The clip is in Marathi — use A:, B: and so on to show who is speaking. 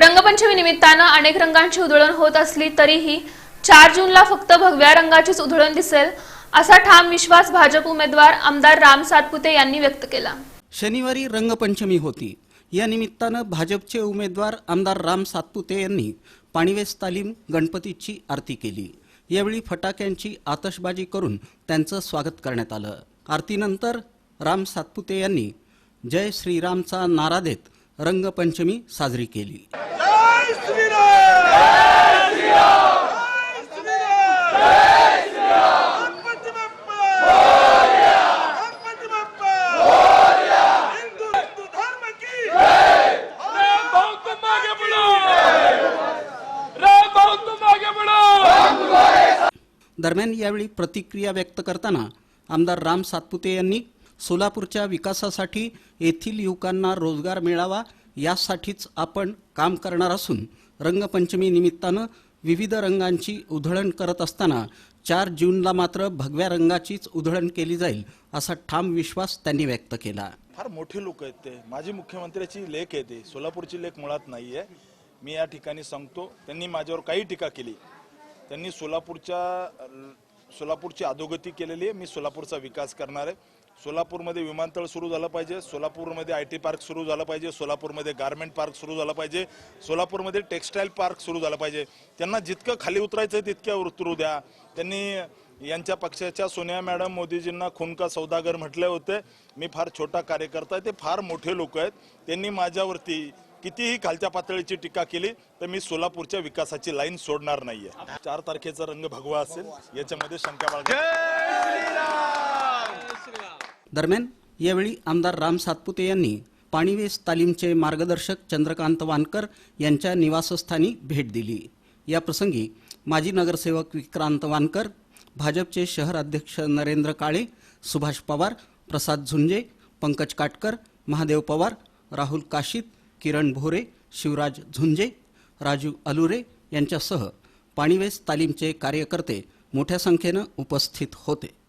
A: रंगपंचमी निमित्तानं अनेक रंगांची उधळण होत असली तरीही चार जूनला फक्त भगव्या रंगाचीच उधळण दिसेल असा ठाम विश्वास भाजप उमेदवार आमदार राम सातपुते यांनी व्यक्त केला.
B: शनिवारी रंगपंचमी होती. या निमित्तानं भाजपचे उमेदवार आमदार राम सातपुते यांनी पाणीवेस तालीम गणपतीची आरती केली. यावेळी फटाक्यांची आतषबाजी करून त्यांचं स्वागत करण्यात आलं. आरतीनंतर राम सातपुते यांनी जय श्रीरामचा नारा देत रंगपंचमी साजरी केली. दरम्यान यावेळी प्रतिक्रिया व्यक्त करताना आमदार राम सातपुते यांनी सोलापूरच्या विकासासाठी येथील युवकांना रोजगार मिळावा यासाठीच आपण काम करणार असून रंगपंचमी निमित्तानं विविध रंगांची उधळण करत असताना चार जूनला मात्र भगव्या रंगाचीच उधळण केली जाईल असा ठाम विश्वास त्यांनी व्यक्त केला.
C: फार मोठे लोक आहेत ते. माजी मुख्यमंत्र्याची लेख आहे ते. सोलापूरची लेख मुळात नाही आहे. मी या ठिकाणी सांगतो. त्यांनी माझ्यावर काही टीका केली. त्यांनी सोलापूरच्या सोलापूरची अधोगती केलेली आहे. मी सोलापूरचा विकास करणार आहे. सोलापूरमध्ये विमानतळ सुरू झालं पाहिजे. सोलापूरमध्ये आय टी पार्क सुरू झालं पाहिजे. सोलापूरमध्ये गारमेंट पार्क सुरू झालं पाहिजे. सोलापूरमध्ये टेक्स्टाईल पार्क सुरू झालं पाहिजे. त्यांना जितकं खाली उतरायचं आहे तितक्या उतरू द्या. त्यांनी यांच्या पक्षाच्या सोनिया मॅडम मोदीजींना खुनका सौदागर म्हटले होते. मी फार छोटा कार्यकर्ता आहे. ते फार मोठे लोक आहेत. त्यांनी माझ्यावरती कितीही खालच्या पातळीची टीका केली तर मी सोलापूरच्या विकासाची लाईन सोडणार नाहीये. चार तारखेचा रंग भगवा असेल याच्यामध्ये शंका बाळगा.
B: दरम्यान यावेळी आमदार राम सातपुते यांनी पाणीवेस तालीमचे मार्गदर्शक चंद्रकांत वानकर यांच्या निवासस्थानी भेट दिली. या प्रसंगी माजी नगरसेवक विक्रांत वानकर भाजपचे शहर अध्यक्ष नरेंद्र काळे सुभाष पवार प्रसाद झुंजे पंकज काटकर महादेव पवार राहुल काशीत किरण भोरे शिवराज झुंजे राजू अलुरे यांच्यासह पाणीवेस तालीमचे कार्यकर्ते मोठ्या संख्येनं उपस्थित होते.